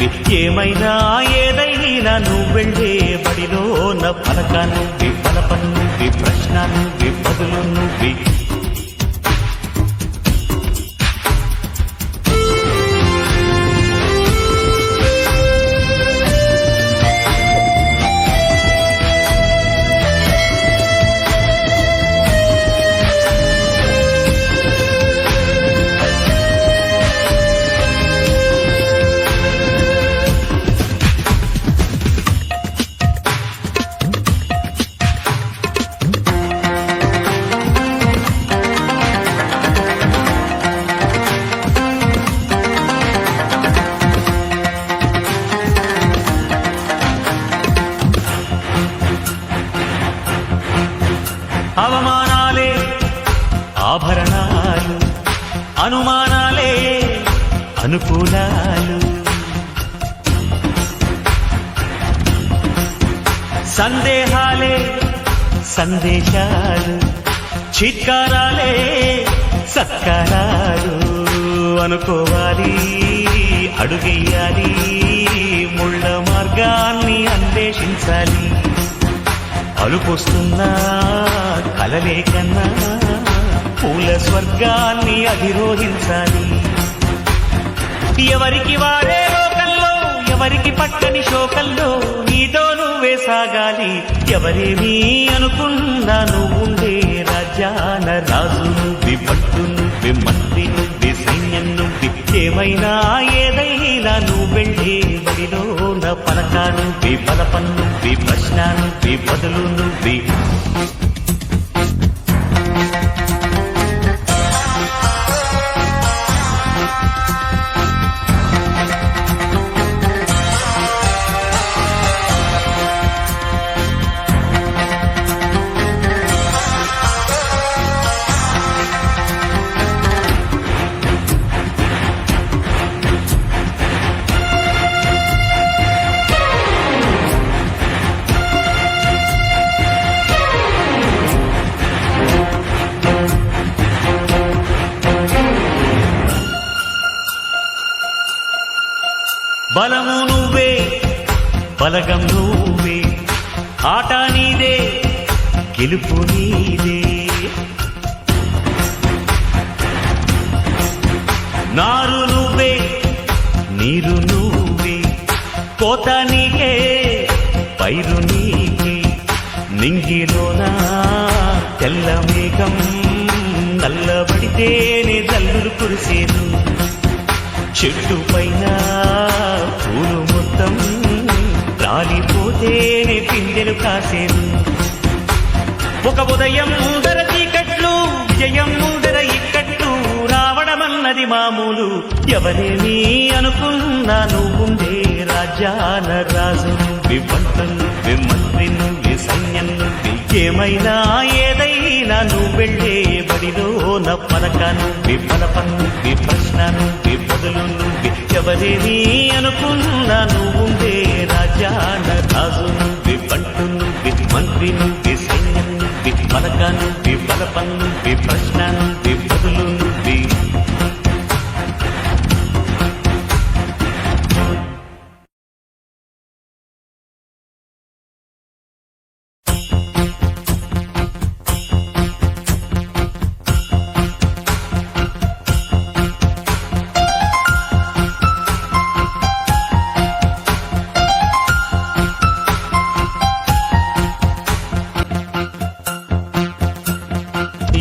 నువ్వే ఏమైనా ఏదైనా నువ్వెళ్ళే బడిలోన పలక నువ్వే బలపం నువ్వే ప్రశ్న నువ్వే బదులు నువ్వే. అనుమానాలే అనుకూలాలు. సందేహాలే సందేశాలు చిత్కారాలే సత్కారాలు. అనుకోవాలి అడుగెయ్యాలి ముళ్ళ మార్గాన్ని అన్వేషించాలి. అలుపొస్తున్నా కలలే కన్నా పూల స్వర్గాన్ని అధిరోహించాలి. ఎవరికి వారే లోకంలో ఎవరికి పట్టని శోకంలో నీతో నువ్వే సాగాలి. ఎవరేమీ అనుకున్నా నువ్వుండే రాజ్యాన రాజు నువ్వే పట్టు నువ్వే మంత్రి నువ్వే సైన్యం నువ్వే ఏమైనా ఏదైనా నువ్వు నువ్వెళ్ళే బడిలో నా పలక నువ్వే బలపం నువ్వే ప్రశ్న నువ్వే బదులు నువ్వే బలము నువ్వే బలగం నువ్వే. ఆట నీదే గెలుపు నీదే. నారు నువ్వే నీరు నువ్వే. కోత నీకే పైరు నీకే. నింగిలోన తెల్ల మేఘం నల్లబడితేనే జల్లులు కురిసేను. చెట్టు పైన పూలు మొత్తం రాలిపోతే పిందెలు కాసేను ఒక ఉదయం ముందర చీకట్లు జయం ముందర ఇక్కట్లు రావడమన్నది మామూలు. ఎవరేమీ అనుకున్నా నువ్వుండే రాజాన రాజు. నువ్వే వంట ఏమైనా ఏదైనా నువ్వెళ్ళే బడిలో నా పలక నువ్వే బలపం నువ్వే ప్రశ్న నువ్వే బదులు నువ్వే ఎవరేమీ అనుకున్నా నువ్వుండే రాజాన రాజు నువ్వే పంటు నువ్వే మంత్రి నువ్వే సైన్యం నువ్వే పలక నువ్వే నువ్వే ప్రశ్న నువ్వే బదులు నువ్వే